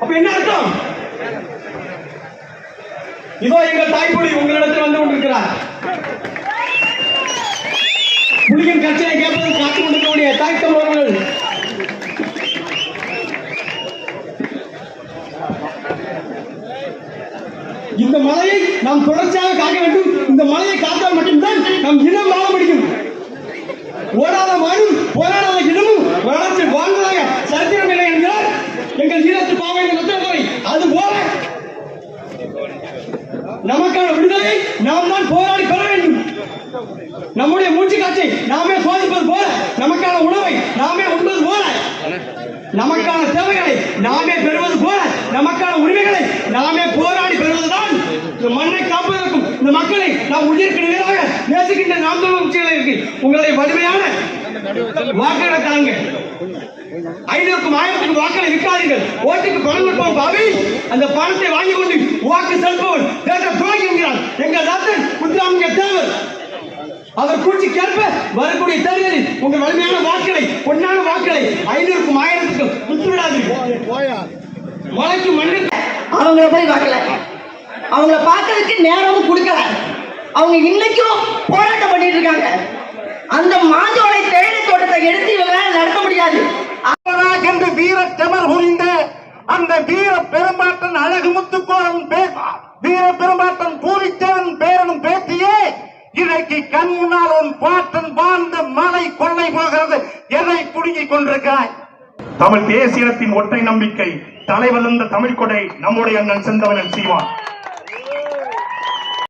அப்ப என்ன அர்த்தம்? இதோ எங்கள் தாய்மொழி உங்களிடத்தில் வந்து கொண்டிருக்கிறார். புலியின் கட்சியை கேட்பது காத்து கொண்டிருக்கக்கூடிய தாய் தமிழர்கள் இந்த மலையை நாம் தொடர்ச்சியாக காக்க வேண்டும். இந்த மலையை காத்தால் மட்டும்தான் நம் இனம் நமக்கான விடுதலை நாம் தான் போராடி பெற வேண்டும். நம்முடைய மூச்சு காட்சி நாமே சோதிப்பது போல நமக்கான உணவை நாமே உண்பது போல நமக்கான சேவைகளை நாமே பெறுவது போல நமக்கான உரிமைகளை நாமே போராடி பெறுவதுதான் இந்த மண்ணை காப்பதற்கும் இந்த மக்களை நாம் உயிருக்கு நிலையாக நேசிக்கின்ற நாம் தமிழ் இருக்கு. உங்களுடைய வலிமையான வாக்குகளை தாங்க ஐநூறுக்கும் ஆயிரத்துக்கும் வாக்களை விற்காதீர்கள். ஓட்டுக்கு பணம் கொடுப்போம் பாவி அந்த பணத்தை வாங்கி கொண்டு வாக்கு செல்பவன் அவர் கூட்சிக்கேற்ப வரக்கூடிய தேர்தலில் உங்கள் வலிமையான வாக்களை பொன்னான வாக்களை ஐநூறுக்கும் ஆயிரத்துக்கும் விட்டுவிடாதீர்கள். மலைக்கு மண்ணுக்கு அவங்கள போய் பார்க்கல. அவங்கள பார்க்கறதுக்கு நேரமும் கொடுக்கல. அவங்க இன்னைக்கும் போராட்டம் பண்ணிட்டு இருக்காங்க. அந்த மாஞ்சோலை தேயிலை தோட்டத்தை எடுத்து இவங்களால நடத்த முடியாது. அவராக என்று வீர செமர் புரிந்த அந்த வீர பெரும்பாட்டன் அழகு முத்துக்கோரன் பே- வீர இன்றைக்கு கண் முன்னால் உன் பாட்டன் வாழ்ந்த மலை கொள்ளை போகிறது. எதை புடுங்கிக் கொண்டிருக்கிறாய்? தமிழ் தேசியத்தின் ஒற்றை நம்பிக்கை தலைவலந்த தமிழ் கொடை நம்முடைய அண்ணன் செந்தவனன் சீவான்